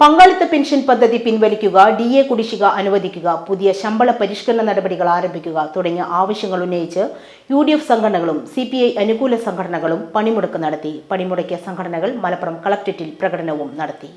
പങ്കാളിത്ത പെൻഷൻ പദ്ധതി പിൻവലിക്കുക D A കുടിശ്ശിക അനുവദിക്കുക പുതിയ ശമ്പള പരിഷ്കരണ നടപടികൾ ആരംഭിക്കുക തുടങ്ങിയ ആവശ്യങ്ങൾ ഉന്നയിച്ച് യു ഡി എഫ് സംഘടനകളും സി പി ഐ അനുകൂല സംഘടനകളും പണിമുടക്ക് നടത്തി. പണിമുടക്കിയ സംഘടനകൾ മലപ്പുറം കളക്ട്രേറ്റിൽ പ്രകടനവും നടത്തി.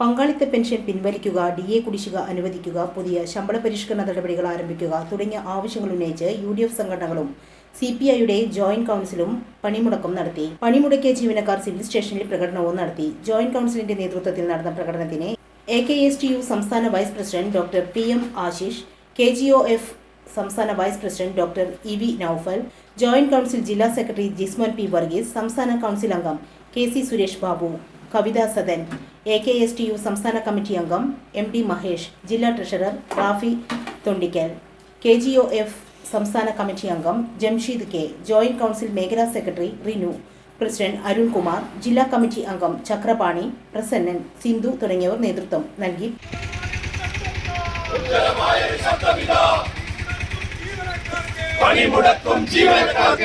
പങ്കാളിത്ത പെൻഷൻ പിൻവലിക്കുക ഡി എ കുടിശ്ശിക അനുവദിക്കുക പുതിയ ശമ്പള പരിഷ്കരണ നടപടികൾ ആരംഭിക്കുക തുടങ്ങിയ ആവശ്യങ്ങൾ ഉന്നയിച്ച് യു ഡി എഫ് സംഘടനകളും സി പി ഐയുടെ ജോയിന്റ് കൗൺസിലും പണിമുടക്കം നടത്തി. പണിമുടക്കിയ ജീവനക്കാർ സിവിൽ സ്റ്റേഷനിൽ പ്രകടനവും നടത്തി. ജോയിന്റ് കൗൺസിലിന്റെ നേതൃത്വത്തിൽ നടന്ന പ്രകടനത്തിന് A K S T U സംസ്ഥാന vice president doctor P M Ashish K G O F സംസ്ഥാന vice president doctor E V Noufal joint council ജില്ലാ സെക്രട്ടറി ജിസ്മോൻ പി വർഗീസ് സംസ്ഥാന കൗൺസിൽ അംഗം K C Suresh Babu Kavitha Sadan A K S T U സംസ്ഥാന committee അംഗം M T Mahesh ജില്ലാ treasurer Rafi Thondikkal K G O F സംസ്ഥാന committee അംഗം Jamsheed K joint council മേഖലാ secretary Rinu president Arunkumar ജില്ലാ കമ്മിറ്റി അംഗം ചക്രപാണി പ്രസന്നൻ സിന്ധു തുടങ്ങിയവർ നേതൃത്വം നൽകി. பணி முடக்கும் ஜீவனுக்காக.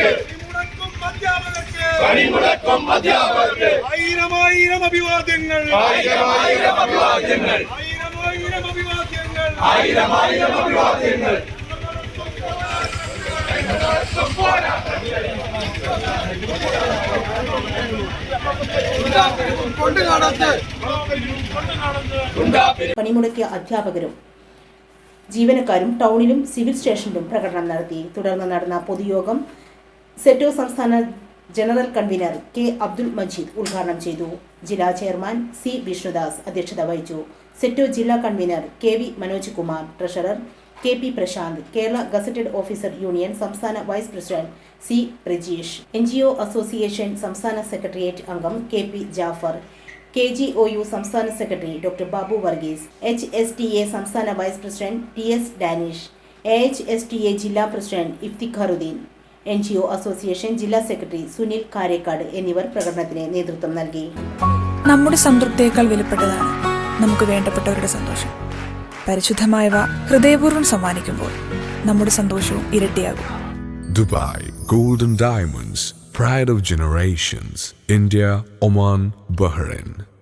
பணி முடக்கும் மத்தியாவதற்கு ஆயிரம் ஆயிரம் ஆயிரம் அபிவாதங்கள். ஆயிரம் ஆயிரம் அபிவாதங்கள். ஆயிரம் ஆயிரம் அபிவாதங்கள். பணிமுடக்கிய அத்தியாபகரும் ജീവനക്കാരും ടൗണിലും സിവിൽ സ്റ്റേഷനിലും പ്രകടനം നടത്തി. തുടർന്ന് നടന്ന പൊതുയോഗം സെറ്റോ സംസ്ഥാന general convener K Abdul Majeed ഉദ്ഘാടനം ചെയ്തു. ജില്ലാ ചെയർമാൻ സി വിഷ്ണുദാസ് അധ്യക്ഷത വഹിച്ചു. സെറ്റോ ജില്ലാ convener K V Manoj Kumar treasurer K P Prashanth Kerala gazetted officer union സംസ്ഥാന vice president C Prajeesh N association സംസ്ഥാന സെക്രട്ടേറിയറ്റ് അംഗം K P Jaffar K G O U സംസ്ഥാന secretary doctor Babu Varghese H S T A സംസ്ഥാന vice president T S Danish A H S T A ജില്ലാ president Iftikharuddin N G O association ജില്ലാ secretary Sunil Karekkad എന്നിവർ പ്രകടനത്തിന് നേതൃത്വം നൽകി. നമ്മുടെ സംതൃപ്തിയേക്കാൾ വിലപ്പെട്ടതാണ് നമുക്ക് വേണ്ടപ്പെട്ടവരുടെ സന്തോഷം. പരിശുദ്ധമായവ ഹൃദയപൂർവം സമ്മാനിക്കുമ്പോൾ നമ്മുടെ സന്തോഷവും ഇരട്ടിയാകും. Dubai golden diamonds Pride of Generations, India, Oman, Bahrain.